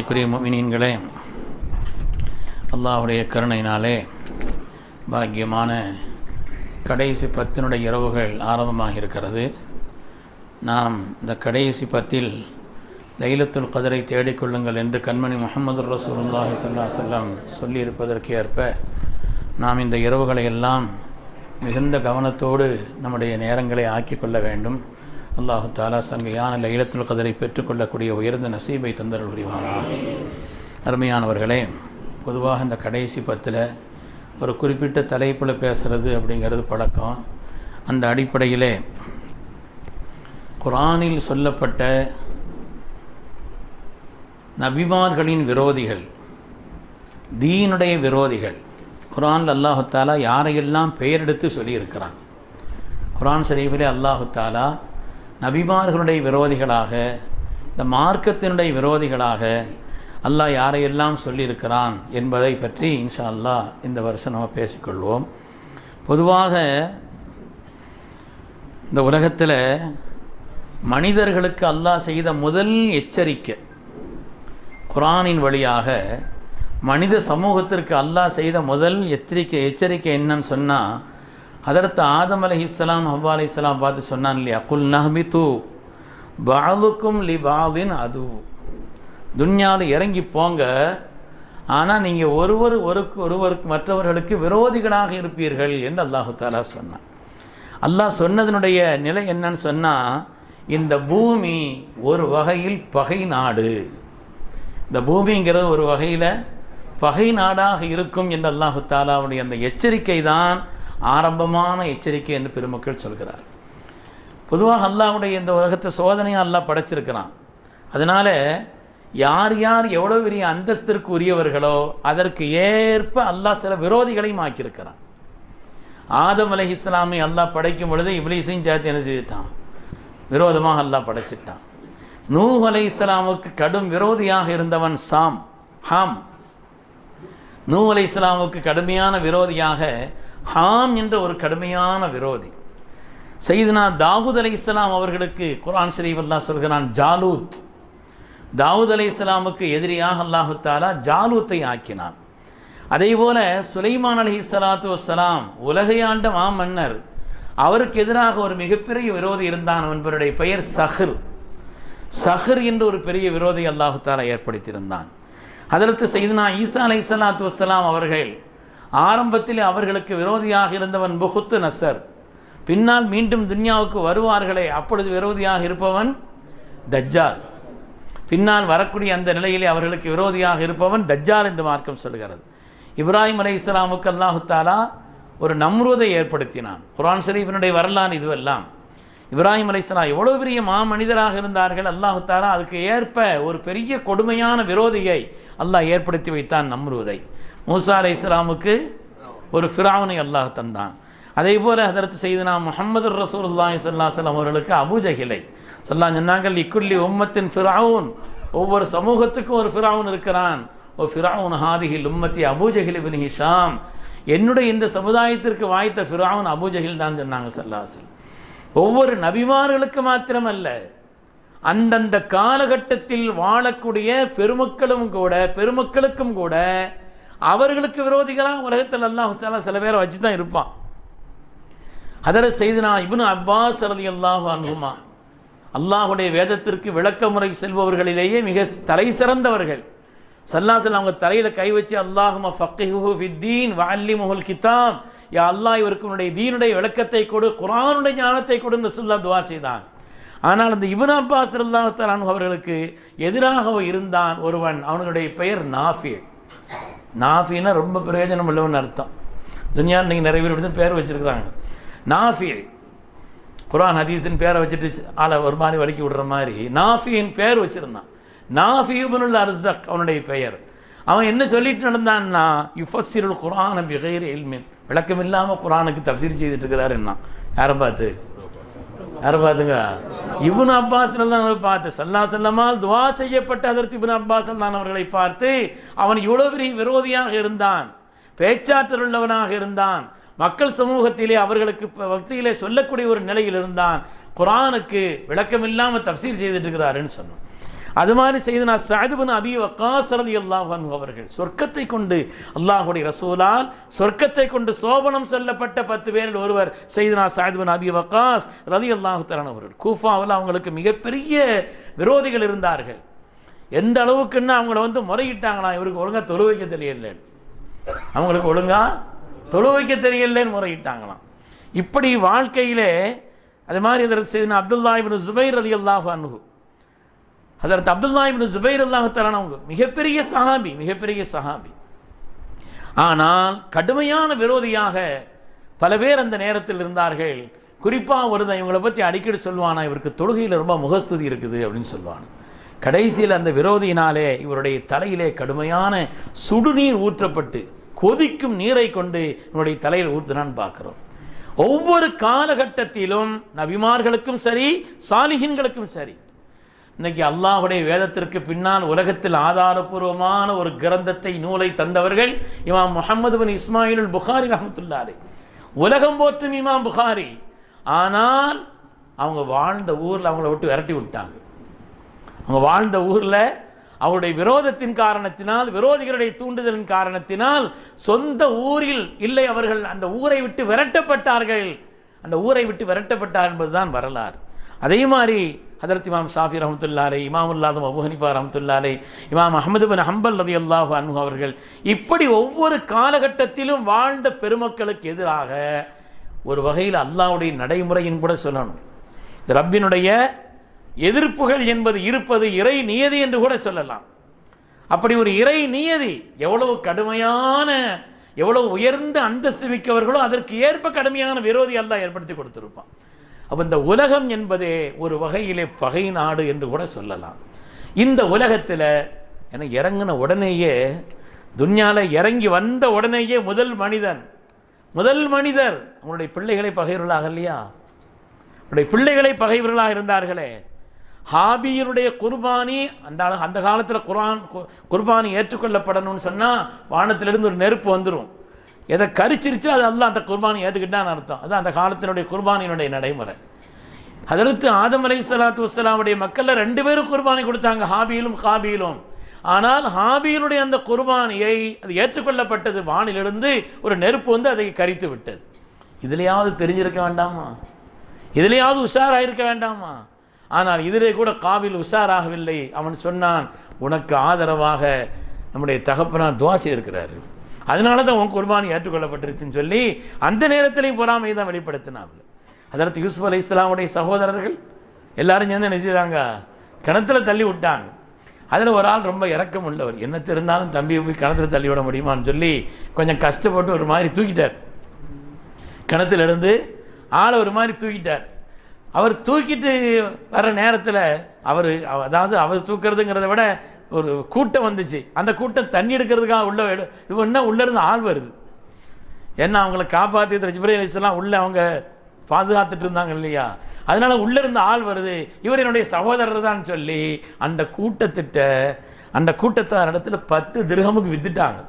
சங்கைக்குரிய மீன்களே அல்லாஹுடைய கருணையினாலே பாக்கியமான கடைசி பத்தினுடைய இரவுகள் ஆரம்பமாக இருக்கிறது. நாம் இந்த கடைசி பத்தில் லைலத்துல் கதிரை தேடிக்கொள்ளுங்கள் என்று கண்மணி முகமது ரசூல்லாஹி சல்லா செல்லம் சொல்லியிருப்பதற்கு ஏற்ப நாம் இந்த இரவுகளை எல்லாம் மிகுந்த கவனத்தோடு நம்முடைய நேரங்களை ஆக்கிக்கொள்ள வேண்டும். அல்லாஹு தாலா சங்கையான லைலத்துல் கதரை பெற்றுக்கொள்ளக்கூடிய உயர்ந்த நசீபை தந்தரல் உரிவானா அருமையானவர்களே பொதுவாக இந்த கடைசி பத்தில் ஒரு குறிப்பிட்ட தலைப்பில் பேசுகிறது அப்படிங்கிறது பழக்கம். அந்த அடிப்படையிலே குரானில் சொல்லப்பட்ட நபிமார்களின் விரோதிகள் தீனுடைய விரோதிகள் குரான் அல்லாஹு தாலா யாரையெல்லாம் பெயரெடுத்து சொல்லியிருக்கிறான்? குரான் ஷரீஃபிலே அல்லாஹு தாலா நபிமார்களுடைய விரோதிகளாக இந்த மார்க்கத்தினுடைய விரோதிகளாக அல்லாஹ் யாரையெல்லாம் சொல்லியிருக்கிறான் என்பதை பற்றி இன்ஷா அல்லாஹ் இந்த வருஷம் நம்ம பேசிக்கொள்வோம். பொதுவாக இந்த உலகத்தில் மனிதர்களுக்கு அல்லாஹ் செய்த முதல் எச்சரிக்கை குரானின் வழியாக மனித சமூகத்திற்கு அல்லாஹ் செய்த முதல் எச்சரிக்கை எச்சரிக்கை என்னன்னு சொன்னால் அதற்கு ஆதம் அலி இஸ்லாம் ஹவ்வா அலி இஸ்லாம் பார்த்து சொன்னான் இல்லையா? குல் நஹ்மி தூ பாதுக்கும் லி பாவின் அது துன்யாவில் இறங்கி போங்க. ஆனால் நீங்கள் ஒருவர் ஒருக்கு ஒருவருக்கு மற்றவர்களுக்கு விரோதிகளாக இருப்பீர்கள் என்று அல்லாஹு தாலா சொன்னான். அல்லாஹ் சொன்னதனுடைய நிலை என்னன்னு சொன்னால் இந்த பூமி ஒரு வகையில் பகை நாடு. இந்த பூமிங்கிறது ஒரு வகையில் பகை நாடாக இருக்கும் என்று அல்லாஹு தாலாவுடைய அந்த எச்சரிக்கை தான் ஆரம்பமான எச்சரிக்கை என்று பெருமக்கள் சொல்கிறார். பொதுவாக அல்லாஹுடைய இந்த உலகத்தை சோதனையாக அல்லாஹ் படைச்சிருக்கிறான். அதனால் யார் யார் எவ்வளோ பெரிய அந்தஸ்திற்கு உரியவர்களோ அதற்கு ஏற்ப அல்லாஹ் சில விரோதிகளையும் ஆக்கியிருக்கிறான். ஆதம் அலஹி இஸ்லாமை அல்லாஹ் படைக்கும் பொழுது இப்ளீஸையும் சேர்த்து என்ன செய்துட்டான்? விரோதமாக அல்லாஹ் படைச்சிட்டான். நூஹ் அலை இஸ்லாமுக்கு கடும் விரோதியாக இருந்தவன் சாம் ஹாம். நூ அலை இஸ்லாமுக்கு கடுமையான விரோதியாக ஹாம் என்ற ஒரு கடுமையான விரோதி. செய்தினா தாவூத் அலி இஸ்லாம் அவர்களுக்கு குரான் ஷரீஃப் அல்லா சொல்கிறான் ஜாலூத். தாவூத் அலி இஸ்லாமுக்கு எதிரியாக அல்லாஹு தாலா ஜாலூத்தை ஆக்கினான். அதே போல சுலைமான் அலி இஸ்லாத்து வசலாம் உலகையாண்ட மாமன்னர் அவருக்கு எதிராக ஒரு மிகப்பெரிய விரோதி இருந்தான் என்பவருடைய பெயர் சஹர். சஹர் என்று ஒரு பெரிய விரோதி அல்லாஹு தாலா ஏற்படுத்தியிருந்தான். அதற்கு செய்தனா ஈசா அலை சலாத்து வசலாம் அவர்கள் ஆரம்பத்தில் அவர்களுக்கு விரோதியாக இருந்தவன் புகுத்து நசர் பின்னால் மீண்டும் துன்யாவுக்கு வருவார்களே அப்பொழுது விரோதியாக இருப்பவன் தஜ்ஜால். பின்னால் வரக்கூடிய அந்த நிலையிலே அவர்களுக்கு விரோதியாக இருப்பவன் தஜ்ஜால் என்று மார்க்கம் சொல்கிறது. இப்ராஹிம் அலை இஸ்லாமுக்கு அல்லாஹுத்தாலா ஒரு நம்ரூதை ஏற்படுத்தினான். குரான் ஷரீஃபினுடைய வரலாறு இதுவெல்லாம். இப்ராஹிம் அலைஸ்லாம் எவ்வளோ பெரிய மாமனிதராக இருந்தார்கள் அல்லாஹு தாலா அதுக்கு ஏற்ப ஒரு பெரிய கொடுமையான விரோதியை அல்லாஹ் ஏற்படுத்தி வைத்தான் நம்ருதை. மூசா அலை இஸ்லாமுக்கு ஒரு ஃபிராவுனை அல்லாஹ் தந்தான். அதே போல் அதற்கு செய்தனா முகமது ரசூல்லாஹி சல்லாஹ் அவர்களுக்கு அபுஜகிலை சொல்லாம் சொன்னாங்கள் இக்குள்ளி உம்மத்தின் ஃபிராவுன் ஒவ்வொரு சமூகத்துக்கும் ஒரு ஃபிராவுன் இருக்கிறான். ஓ ஃபிராவுன் ஹாதிஹில் உம்மத்தி அபூஜஹில் பின் ஹிஷாம். என்னுடைய இந்த சமுதாயத்திற்கு வாய்த்த ஃபிராவுன் அபூஜஹில் தான் சொன்னாங்க சல்லாஹல் ஒவ்வொரு நபிமார்களுக்கு மாத்திரமல்ல. அந்தந்த காலகட்டத்தில் வாழக்கூடிய பெருமக்களும் கூட பெருமக்களுக்கும் கூட அவர்களுக்கு விரோதிகளாக உலகத்தில் அல்லாஹ் சில பேரை வச்சு தான் இருப்பான். அதரை செய்தனா இவனு அப்பாஸ் அலி அல்லாஹு அனுகுமா அல்லாஹுடைய வேதத்திற்கு விளக்க முறை செல்பவர்களிலேயே மிக தலை சிறந்தவர்கள். சல்லாசல் அவங்க தலையில் கை வச்சு அல்லாஹும ஃபக்கிஹு ஃபித்தீன் வல்லி முகுல் யா அல்லாஹ் இவருக்கு உன்னுடைய தீனுடைய விளக்கத்தை கொடு குரானுடைய ஞானத்தை கொடுன்னு சொல்லா துவா செய்தான். ஆனால் அந்த இபுன் அப்பாஸ் அல்லாஹான் அவர்களுக்கு எதிராக இருந்தான் ஒருவன் அவனுடைய பெயர் நாஃபி. நாஃபின்னா ரொம்ப பிரயோஜனம் உள்ளவன் அர்த்தம். துனியா நீங்கள் நிறைய பேர் இப்படி பேர் வச்சுருக்குறாங்க. நாஃபி குரான் ஹதீஸின் பேரை வச்சுட்டு ஆளை ஒரு மாதிரி வலிக்கி விடுற மாதிரி நாஃபியின் பேர் வச்சுருந்தான். நாஃபியுபனுல் அர்சக் அவனுடைய பெயர். அவன் என்ன சொல்லிட்டு நடந்தான்னா யுஃபஸிருல் குரான் பிகைர் எல்மின் விளக்கம் இல்லாமல் குரானுக்கு தப்சீர் செய்துட்டு இருக்கிறாரு என்ன? யாரை பார்த்து? யாரை பார்த்துங்க? இவன் அப்பாஸ் தான் பார்த்து சல்லா செல்லமால் துவா செய்யப்பட்ட அதற்கு இவன் அப்பாஸ் தான் அவர்களை பார்த்து அவன் இவ்வளோ பெரிய விரோதியாக இருந்தான் பேச்சாற்றல் உள்ளவனாக இருந்தான் மக்கள் சமூகத்திலே அவர்களுக்கு பக்தியிலே சொல்லக்கூடிய ஒரு நிலையில் இருந்தான் குரானுக்கு விளக்கம் இல்லாமல் தப்சீல் செய்துட்டு இருக்கிறாருன்னு சொன்னான். அது மாதிரி செய்தனா சாதுபன் அபி வக்காஸ் ரலி அல்லாஹ் அவர்கள். சொர்க்கத்தை கொண்டு அல்லாஹுடைய ரசூலால் சொர்க்கத்தை கொண்டு சோபனம் செல்லப்பட்ட பத்து பேரில் ஒருவர் செய்தனா சாதுபன் அபி வக்காஸ் ரலி அல்லாஹு தரன் அவர்கள். கூஃபாவில் அவங்களுக்கு மிகப்பெரிய விரோதிகள் இருந்தார்கள். எந்த அளவுக்குன்னா அவங்கள வந்து முறையிட்டாங்களாம் இவருக்கு ஒழுங்கா தொழு வைக்க தெரியல அவங்களுக்கு ஒழுங்காக தொழு வைக்க தெரியலன்னு முறையிட்டாங்களாம். இப்படி வாழ்க்கையிலே அது மாதிரி இதில் செய்தின அப்துல்லா இபின் ஜுபைர் ரலி அல்லாஹு அனுகு அதற்கு அப்துல்லா இப்னு ஜுபைர் அல்லாஹு அவங்க மிகப்பெரிய சஹாபி மிகப்பெரிய சஹாபி. ஆனால் கடுமையான விரோதியாக பல பேர் அந்த நேரத்தில் இருந்தார்கள். குறிப்பாக ஒருதன் இவங்களை பற்றி அடிக்கடி சொல்லுவானா இவருக்கு தொழுகையில் ரொம்ப முகஸ்துதி இருக்குது அப்படின்னு சொல்லுவான். கடைசியில் அந்த விரோதியினாலே இவருடைய தலையிலே கடுமையான சுடுநீர் ஊற்றப்பட்டு கொதிக்கும் நீரை கொண்டு இவருடைய தலையில் ஊற்றுனான்னு பார்க்குறோம். ஒவ்வொரு காலகட்டத்திலும் நபிமார்களுக்கும் சரி சாலிகின்களுக்கும் சரி இன்னைக்கு அல்லாஹுடைய வேதத்திற்கு பின்னால் உலகத்தில் ஆதாரபூர்வமான ஒரு கிரந்தத்தை நூலை தந்தவர்கள் இமாம் முகமது பின் இஸ்மாயில் புகாரி ரஹமத்துல்லாரி உலகம் போற்றும் இமாம் புகாரி. ஆனால் அவங்க வாழ்ந்த ஊரில் அவங்கள விட்டு விரட்டி விட்டாங்க. அவங்க வாழ்ந்த ஊரில் அவருடைய விரோதத்தின் காரணத்தினால் விரோதிகளுடைய தூண்டுதலின் காரணத்தினால் சொந்த ஊரில் இல்லை அவர்கள் அந்த ஊரை விட்டு விரட்டப்பட்டார்கள். அந்த ஊரை விட்டு விரட்டப்பட்டார் என்பதுதான் வரலாறு. அதே மாதிரி ஹதரத் இமாம் ஷாஃபி ரஹமத்துல்லாலே இமாம் உல்லாதம் அபு ஹனிஃபா ரஹமத்துல்லாலே இமாம் அஹமது பின் ஹம்பல் ரதி அல்லாஹு அன்பு அவர்கள் இப்படி ஒவ்வொரு காலகட்டத்திலும் வாழ்ந்த பெருமக்களுக்கு எதிராக ஒரு வகையில் அல்லாவுடைய நடைமுறையின் கூட சொல்லணும். ரப்பினுடைய எதிர்ப்புகள் என்பது இருப்பது இறை நியதி என்று கூட சொல்லலாம். அப்படி ஒரு இறை நியதி எவ்வளவு கடுமையான எவ்வளவு உயர்ந்த அந்தஸ்து மிக்கவர்களோ அதற்கு ஏற்ப கடுமையான விரோதி அல்லாஹ் ஏற்படுத்தி கொடுத்துருப்பான். அப்போ இந்த உலகம் என்பதே ஒரு வகையிலே பகை நாடு என்று கூட சொல்லலாம். இந்த உலகத்தில் என இறங்கின உடனேயே துன்யாவில் இறங்கி வந்த உடனேயே முதல் மனிதன் முதல் மனிதர் அவங்களுடைய பிள்ளைகளை பகைவர்களாக இல்லையா? அவருடைய பிள்ளைகளை பகைவர்களாக இருந்தார்களே. ஹாபியருடைய குர்பானி அந்த அந்த காலத்தில் குர்ஆன் கு- குர்பானி ஏற்றுக்கொள்ளப்படணும்னு சொன்னால் வானத்திலிருந்து ஒரு நெருப்பு வந்துடும் எதை கரிச்சிருச்சோ அது அல்ல அந்த குர்பானை ஏற்றுக்கிட்டான்னு அர்த்தம். அது அந்த காலத்தினுடைய குர்பானியினுடைய நடைமுறை. அதற்கு ஆதம் அலை சலாத்து வசலாமுடைய மக்களில் ரெண்டு பேரும் குர்பானி கொடுத்தாங்க ஹாபியிலும் காபியிலும் ஆனால் ஹாபியினுடைய அந்த குர்பானியை அது ஏற்றுக்கொள்ளப்பட்டது. வானிலிருந்து ஒரு நெருப்பு வந்து அதை கரித்து விட்டது. இதுலையாவது தெரிஞ்சிருக்க வேண்டாமா? இதுலையாவது உஷாராக இருக்க வேண்டாமா? ஆனால் இதிலே கூட காவில் உஷாராகவில்லை. அவன் சொன்னான் உனக்கு ஆதரவாக நம்முடைய தகப்பனார் துவாசி இருக்கிறாரு அதனால தான் உன் குர்பானி ஏற்றுக்கொள்ளப்பட்டுருச்சுன்னு சொல்லி அந்த நேரத்திலையும் பொறாமையை தான் வெளிப்படுத்தினாங்க அதற்கு யூசுப் அலி இஸ்லாமுடைய சகோதரர்கள் எல்லாரும் சேர்ந்து என்ன செய்தாங்க? கிணத்துல தள்ளி விட்டாங்க. அதில் ஒரு ஆள் ரொம்ப இறக்கம் உள்ளவர். என்னத்து இருந்தாலும் தம்பியை போய் கிணத்துல தள்ளி விட முடியுமான்னு சொல்லி கொஞ்சம் கஷ்டப்பட்டு ஒரு மாதிரி தூக்கிட்டார். கிணத்துல இருந்து ஆளை ஒரு மாதிரி தூக்கிட்டார். அவர் தூக்கிட்டு வர நேரத்தில் அவர் அதாவது அவர் தூக்குறதுங்கிறத விட ஒரு கூட்டம் வந்துச்சு. அந்த கூட்டம் தண்ணி எடுக்கிறதுக்காக உள்ள எடு- இவன்னா உள்ள இருந்து ஆள் வருது. ஏன்னா அவங்கள காப்பாற்றி ஜிப்ரேல் அலிஸ்லாம் உள்ளே அவங்க பாதுகாத்துட்டு இருந்தாங்க இல்லையா? அதனால உள்ள இருந்து ஆள் வருது. இவர் என்னுடைய சகோதரர் தான் சொல்லி அந்த கூட்டத்திட்ட அந்த கூட்டத்தார் இடத்துல பத்து திருகமுக்கு வித்துட்டாங்க.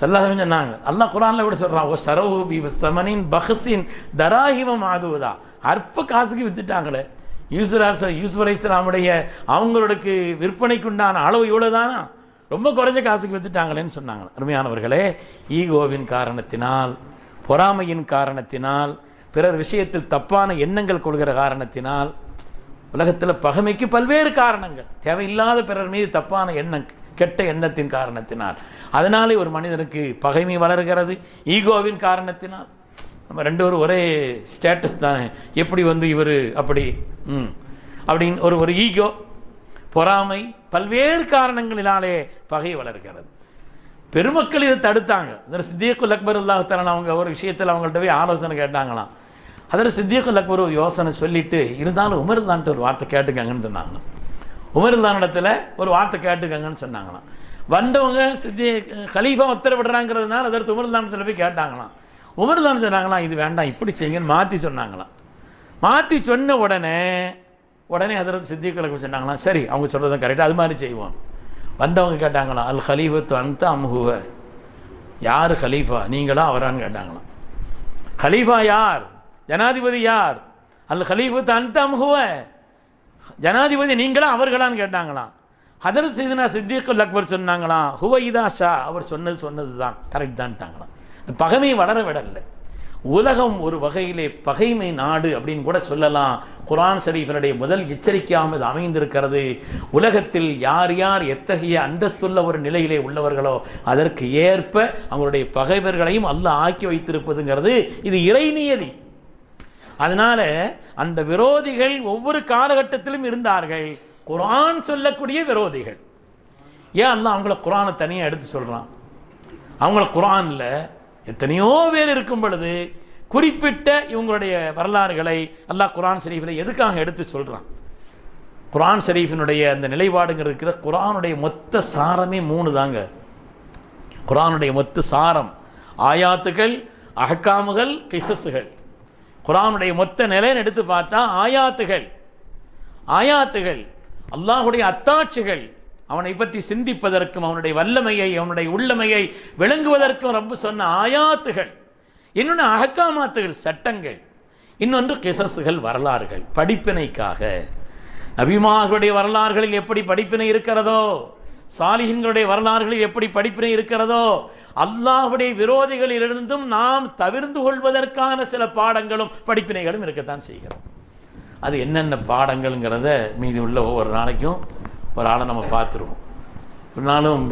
சல்லாஹம் சொன்னாங்க. அல்லாஹ் குரான்ல கூட சொல்கிறான் ஓ சரவு சமனின் பஹசின் தராகிவம் ஆதுவதா அற்ப காசுக்கு வித்துட்டாங்களே. யூசுராச யூசுப் அவங்களுக்கு விற்பனைக்குண்டான அளவு இவ்வளோதானா ரொம்ப குறைஞ்ச காசுக்கு விற்றுட்டாங்களேன்னு சொன்னாங்க. அருமையானவர்களே ஈகோவின் காரணத்தினால் பொறாமையின் காரணத்தினால் பிறர் விஷயத்தில் தப்பான எண்ணங்கள் கொள்கிற காரணத்தினால் உலகத்தில் பகைமைக்கு பல்வேறு காரணங்கள். தேவையில்லாத பிறர் மீது தப்பான எண்ணம் கெட்ட எண்ணத்தின் காரணத்தினால். அதனாலே ஒரு மனிதனுக்கு பகைமை வளர்கிறது ஈகோவின் காரணத்தினால். நம்ம ரெண்டு பேரும் ஒரே ஸ்டேட்டஸ் தானே எப்படி வந்து இவர் அப்படி ம் அப்படின்னு ஒரு ஒரு ஈகோ பொறாமை பல்வேறு காரணங்களினாலே பகை வளர்கிறது பெருமக்கள் இதை தடுத்தாங்க அதில் சித்தியக்குல் அக்பர் அல்லாஹாலன் அவங்க ஒரு விஷயத்தில் அவங்கள்ட்ட போய் ஆலோசனை கேட்டாங்களாம் அதில் சித்தியக்குல் அக்பர் ஒரு யோசனை சொல்லிட்டு இருந்தாலும் உமர்தான்ட்டு ஒரு வார்த்தை கேட்டுக்கங்கன்னு சொன்னாங்க உமர்தான் இடத்துல ஒரு வார்த்தை கேட்டுக்கங்கன்னு சொன்னாங்களாம் வந்தவங்க சித்தி கலீஃபா உத்தரவிடுறாங்கிறதுனால அதற்கு உமர்தானத்தில் போய் கேட்டாங்களாம் உமர்தான் சொன்னாங்களாம் இது வேண்டாம் இப்படி செய்யுங்கன்னு மாற்றி சொன்னாங்களாம். மாற்றி சொன்ன உடனே உடனே அதில் சித்திகளுக்கு சொன்னாங்களாம் சரி அவங்க சொல்கிறதும் கரெக்டாக அது மாதிரி செய்வோம். வந்தவங்க கேட்டாங்களாம் அல் ஹலீஃபத்து அந்த அம்ஹுவ யார் ஹலீஃபா நீங்களா அவரான்னு கேட்டாங்களாம். ஹலீஃபா யார்? ஜனாதிபதி யார்? அல் ஹலீஃபத்து அந்த அம்ஹுவ ஜனாதிபதி நீங்களா அவர்களான்னு கேட்டாங்களாம். ஹதரத் சீதனா சித்திகுல் அக்பர் சொன்னாங்களாம் ஹுவைதா ஷா? அவர் சொன்னது சொன்னது தான் கரெக்ட் தான்ட்டாங்களாம். பகைமை வளர விடலை. உலகம் ஒரு வகையிலே பகைமை நாடு அப்படின்னு கூட சொல்லலாம். குரான் ஷரீஃபினுடைய முதல் எச்சரிக்கையாமல் அமைந்திருக்கிறது. உலகத்தில் யார் யார் எத்தகைய அந்தஸ்துள்ள ஒரு நிலையிலே உள்ளவர்களோ அதற்கு ஏற்ப அவங்களுடைய பகைவர்களையும் அல்ல ஆக்கி வைத்திருப்பதுங்கிறது இது இறைநியதி அதனால அந்த விரோதிகள் ஒவ்வொரு காலகட்டத்திலும் இருந்தார்கள். குரான் சொல்லக்கூடிய விரோதிகள். ஏன் அல்ல அவங்கள குரானை தனியாக எடுத்து சொல்கிறான் அவங்கள குரானில் எத்தனையோ பேர் இருக்கும் பொழுது குறிப்பிட்ட இவங்களுடைய வரலாறுகளை அல்லாஹ் குரான் ஷரீஃபில் எதுக்காக எடுத்து சொல்கிறான் குரான் ஷரீஃபினுடைய அந்த நிலைப்பாடுங்க இருக்கிற குரானுடைய மொத்த சாரமே மூணு தாங்க. குரானுடைய மொத்த சாரம் ஆயாத்துகள் அகக்காமுகள் கிசஸுகள். குரானுடைய மொத்த நிலைன்னு எடுத்து பார்த்தா ஆயாத்துகள். ஆயாத்துகள் அல்லாஹுடைய அத்தாட்சிகள் அவனை பற்றி சிந்திப்பதற்கும் அவனுடைய வல்லமையை அவனுடைய உள்ளமையை விளங்குவதற்கும் ரப்பு சொன்ன ஆயாத்துகள். இன்னொன்று அகக்காமாத்துகள் சட்டங்கள். இன்னொன்று கிசஸுகள் வரலாறுகள். படிப்பினைக்காக. நபிமார்களுடைய வரலாறுகளில் எப்படி படிப்பினை இருக்கிறதோ சாலிஹின்களுடைய வரலாறுகளில் எப்படி படிப்பினை இருக்கிறதோ அல்லாஹுடைய விரோதிகளிலிருந்தும் நாம் தவிர்ந்து கொள்வதற்கான சில பாடங்களும் படிப்பினைகளும் இருக்கத்தான் செய்கிறோம் அது என்னென்ன பாடங்கள்ங்கிறத மீதி உள்ள ஒவ்வொரு நாளைக்கும் ஒரு ஆளை நம்ம பார்த்துருவோம். இருந்தாலும்